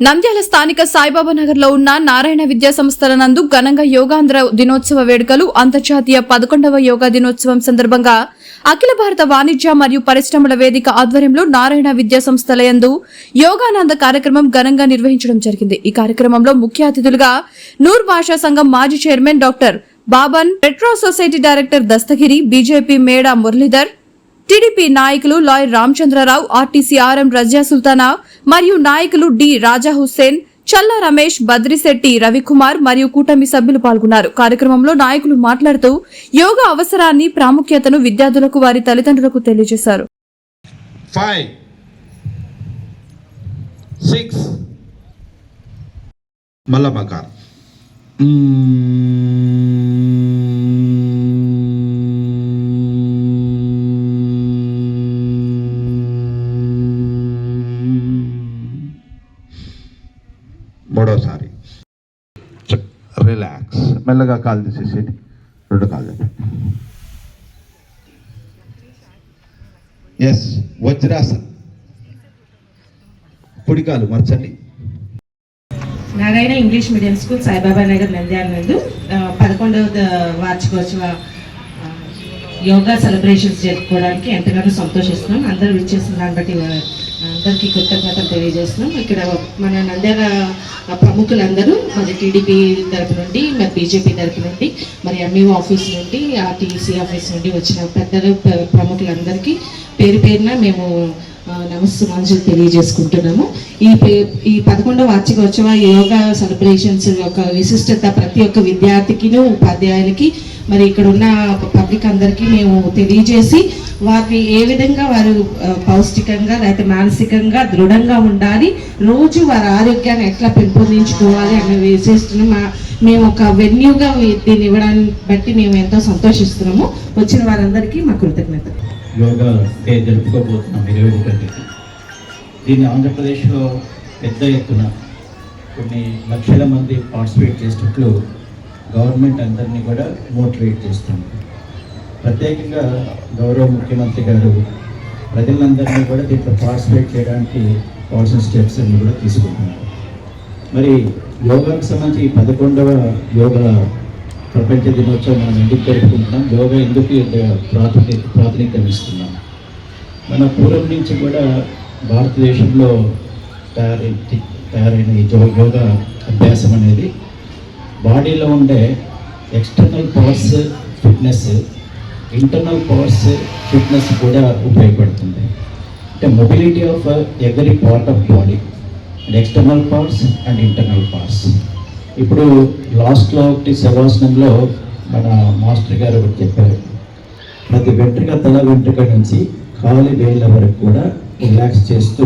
Nandyal స్థానిక సాయిబాబా నగర్లో ఉన్న నారాయణ విద్యా సంస్థల నందు ఘనంగా యోగాంధ్ర దినోత్సవ వేడుకలు అంతర్జాతీయ పదకొండవ యోగా దినోత్సవం సందర్భంగా అఖిల భారత వాణిజ్య మరియు పరిశ్రమల వేదిక ఆధ్వర్యంలో నారాయణ విద్యా సంస్థల యందు యోగానంద కార్యక్రమం ఘనంగా నిర్వహించడం జరిగింది. ఈ కార్యక్రమంలో ముఖ్య అతిథులుగా నూర్ భాషా సంఘం మాజీ chairman doctor Baban petro society director Dastagiri BJP Meda Muralidhar TDP నాయకులు lawyer Ramachandrarao RTC RM Razia Sultana మరియు నాయకులు డి రాజా హుస్సేన్ చల్లా రమేష్ బద్రిశెట్టి రవికుమార్ మరియు కూటమి సభ్యులు పాల్గొన్నారు. కార్యక్రమంలో నాయకులు మాట్లాడుతూ యోగా అవసరాన్ని ప్రాముఖ్యతను విద్యార్థులకు వారి తల్లిదండ్రులకు తెలియజేశారు. Five, six, మెల్లగా కాలు తీసేసేది రెండు కాలు ఎస్ వజ్రాసన్. కుడికాలు మర్చండి. Narayana English medium school Saibaba Nagar Nandyal నందు పదకొండవ వార్షికోత్సవ యోగా సెలబ్రేషన్స్ జరుపుకోవడానికి ఎంతగానో సంతోషిస్తున్నాం. అందరూ విచ్చేసిన దాన్ని బట్టి అందరికీ కృతజ్ఞతలు తెలియజేస్తున్నాం. ఇక్కడ మన నంద్యాల ప్రముఖులందరూ మరి టీడీపీ తరపు నుండి మరి బీజేపీ తరపు నుండి మరి ఎంఈఓ ఆఫీస్ నుండి ఆర్టీసీ ఆఫీస్ నుండి వచ్చిన పెద్దలు ప్ర- ప్రముఖులందరికీ పేరు పేరున మేము నమస్కారం నమస్సుమాంజలు తెలియజేసుకుంటున్నాము. ఈ ఈ పదకొండవ వార్షికోత్సవ యోగా సెలబ్రేషన్స్ యొక్క విశిష్టత ప్రతి ఒక్క విద్యార్థికిను ఉపాధ్యాయులకి మరి ఇక్కడ ఉన్న పబ్లిక్ అందరికీ మేము తెలియజేసి వారిని ఏ విధంగా వారు పౌష్టికంగా లేకపోతే మానసికంగా దృఢంగా ఉండాలి రోజు వారి ఆరోగ్యాన్ని ఎట్లా పెంపొందించుకోవాలి అనే విశిష్టను మా మేము ఒక వెన్యూగా దీన్ని ఇవ్వడాన్ని బట్టి మేము ఎంతో సంతోషిస్తున్నాము. వచ్చిన వారందరికీ మా కృతజ్ఞత యోగా డే జరుపుకోబోతున్నాం ఇరవై ఒకటికి దీన్ని ఆంధ్రప్రదేశ్లో పెద్ద ఎత్తున కొన్ని లక్షల మంది పార్టిసిపేట్ చేసినట్లు గవర్నమెంట్ అందరినీ కూడా మోటివేట్ చేస్తుంది. ప్రత్యేకంగా గౌరవ ముఖ్యమంత్రి గారు ప్రజలందరినీ కూడా దీంట్లో పార్టిసిపేట్ చేయడానికి కావాల్సిన స్టెప్స్ అన్ని కూడా తీసుకుంటున్నారు. మరి యోగాకు సంబంధించి ఈ పదకొండవ యోగా ప్రపంచ దినోత్సవం మనం ఎందుకు జరుపుకుంటున్నాం? యోగా ఎందుకు ప్రాతిని ప్రాతినిధ్యం ఇస్తున్నాం మన పూర్వం నుంచి కూడా భారతదేశంలో తయారై తయారైన ఈ యోగా అభ్యాసం అనేది బాడీలో ఉండే external powers fitness internal powers fitness కూడా ఉపయోగపడుతుంది. అంటే mobility of every part of body and external parts and internal parts ఇప్పుడు లాస్ట్లో ఒకటి శవాసనంలో మన మాస్టర్ గారు ఒకటి చెప్పారు. ప్రతి వెంట్రుక తల వెంట్రుక నుంచి కాలి వేళ్ళ వరకు కూడా రిలాక్స్ చేస్తూ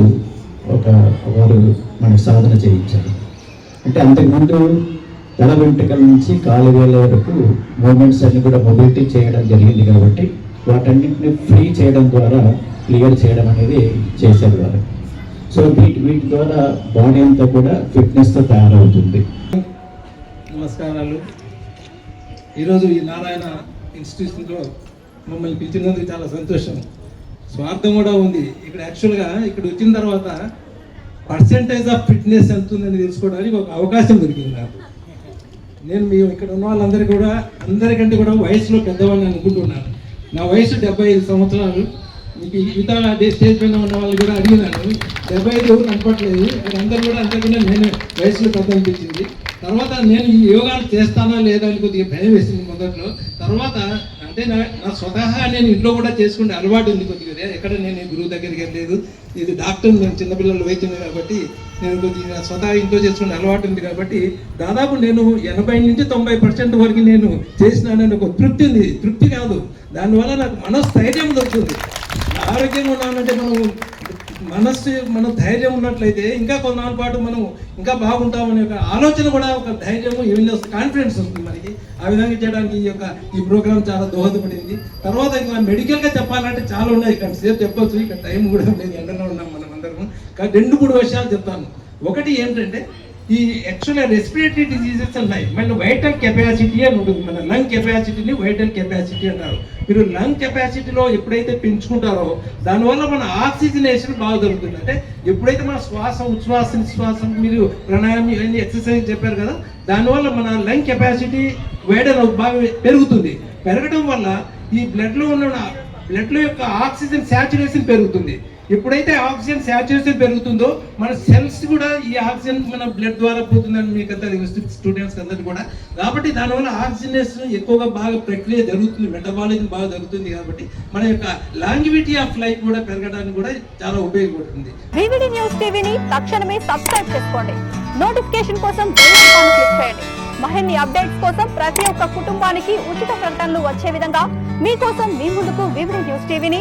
ఒక వారు మనకు సాధన చేయించారు. అంటే అంతకుముందు తల వెంట్రుకల నుంచి కాలు వేల వరకు మూమెంట్స్ అన్ని కూడా మొబిలిటీ చేయడం జరిగింది కాబట్టి వాటన్నింటిని ఫ్రీ చేయడం ద్వారా క్లియర్ చేయడం అనేది చేశారు వారు సో వీటి వీటి ద్వారా బాడీ అంతా కూడా ఫిట్నెస్తో తయారవుతుంది. నమస్కారాలు. ఈరోజు ఈ నారాయణ ఇన్స్టిట్యూషన్లో మమ్మల్ని పిలిచినందుకు చాలా సంతోషం. స్వార్థం కూడా ఉంది. ఇక్కడ యాక్చువల్గా ఇక్కడ వచ్చిన తర్వాత పర్సెంటేజ్ ఆఫ్ ఫిట్నెస్ ఎంత ఉందని తెలుసుకోవడానికి ఒక అవకాశం దొరికింది నాకు. నేను మీ ఇక్కడ ఉన్న వాళ్ళందరికీ కూడా అందరికంటే కూడా వయసులో పెద్దవాడిని అనుకుంటున్నాను నా వయసు డెబ్బై ఐదు సంవత్సరాలు. మీకు మిగతా స్టేజ్ పైన ఉన్న వాళ్ళు కూడా అడిగినాను డెబ్బై ఐదు కనపట్లేదు అందరూ కూడా అంతకుండా నేను వయసులో పెద్ద అనిపించింది. తర్వాత నేను ఈ యోగాలు చేస్తానా లేదా అని కొద్దిగా భయం వేసింది మొదట్లో. తర్వాత అంటే నా నా స్వతహా నేను ఇంట్లో కూడా చేసుకునే అలవాటు ఉంది కొద్దిగా. ఎక్కడ నేను గురువు దగ్గరికి వెళ్ళలేదు. ఇది డాక్టర్ నేను చిన్నపిల్లలు వైద్యం కాబట్టి నేను కొద్దిగా స్వతహా ఇంట్లో చేసుకునే అలవాటు ఉంది కాబట్టి దాదాపు నేను ఎనభై నుంచి తొంభై పర్సెంట్ వరకు నేను చేసినానని ఒక తృప్తి ఉంది. తృప్తి కాదు. దానివల్ల నాకు మనస్థైర్యం దొరుకుతుంది. ఆరోగ్యంగా ఉన్నానంటే మనం మనస్సు మన ధైర్యం ఉన్నట్లయితే ఇంకా కొన్నాళ్ళ పాటు మనం ఇంకా బాగుంటామనే ఒక ఆలోచన కూడా ఒక ధైర్యము ఏమైనా వస్తుంది కాన్ఫిడెన్స్ వస్తుంది మనకి. ఆ విధంగా చేయడానికి ఈ యొక్క ఈ ప్రోగ్రామ్ చాలా దోహదపడింది. తర్వాత ఇంకా మెడికల్గా చెప్పాలంటే చాలా ఉన్నాయి. ఇక్కడ సేపు చెప్పొచ్చు ఇక్కడ టైం కూడా లేదు. ఎండలో ఉన్నాం మనం అందరం కానీ రెండు మూడు విషయాలు చెప్తాను. ఒకటి ఏంటంటే ఈ యాక్చువల్గా రెస్పిరేటరీ డిసీజెస్ ఉన్నాయి. మళ్ళీ వైటల్ కెపాసిటీ అని ఉంటుంది. మన లంగ్ కెపాసిటీని వైటల్ కెపాసిటీ అంటారు. మీరు లంగ్ కెపాసిటీలో ఎప్పుడైతే పెంచుకుంటారో దానివల్ల మన ఆక్సిజనేషన్ బాగా దొరుకుతుంది అంటే ఎప్పుడైతే మన శ్వాస ఉచ్ఛ్వాస నిశ్వాసం మీరు ప్రాణాయామం ఇవన్నీ ఎక్సర్సైజ్ చెప్పారు కదా దానివల్ల మన లంగ్ కెపాసిటీ వైడల్ బాగా పెరుగుతుంది. పెరగడం వల్ల ఈ బ్లడ్లో ఉన్న బ్లడ్లో యొక్క ఆక్సిజన్ శాచురేషన్ పెరుగుతుంది. ఎప్పుడైతే ఆక్సిజన్ శాచురేషన్ పెరుగుతుందో మన సెల్స్ కూడా ఈ ఆక్సిజన్ మన బ్లడ్ ద్వారా పోతుందని మీకు అంతా స్టూడెంట్స్ అందరికీ కూడా. కాబట్టి దానివల్ల ఆక్సిజనేషన్ ఎక్కువగా బాగా ప్రక్రియ జరుగుతుంది మెటబాలిజం బాగా జరుగుతుంది కాబట్టి మన యొక్క లాంగ్విటీ ఆఫ్ లైఫ్ కూడా పెరగడానికి కూడా చాలా ఉపయోగపడుతుంది. వివిడి న్యూస్ టీవీని తక్షణమే సబ్స్క్రైబ్ చేసుకోండి. నోటిఫికేషన్ కోసం బెల్ ఐకాన్ క్లిక్ చేయండి. మరిన్ని అప్డేట్స్ కోసం ప్రతి ఒక్క కుటుంబానికి ఉచిత ప్రకటనలు వచ్చే విధంగా మీకోసం మీ ముందుకు వివిడి న్యూస్ టీవీని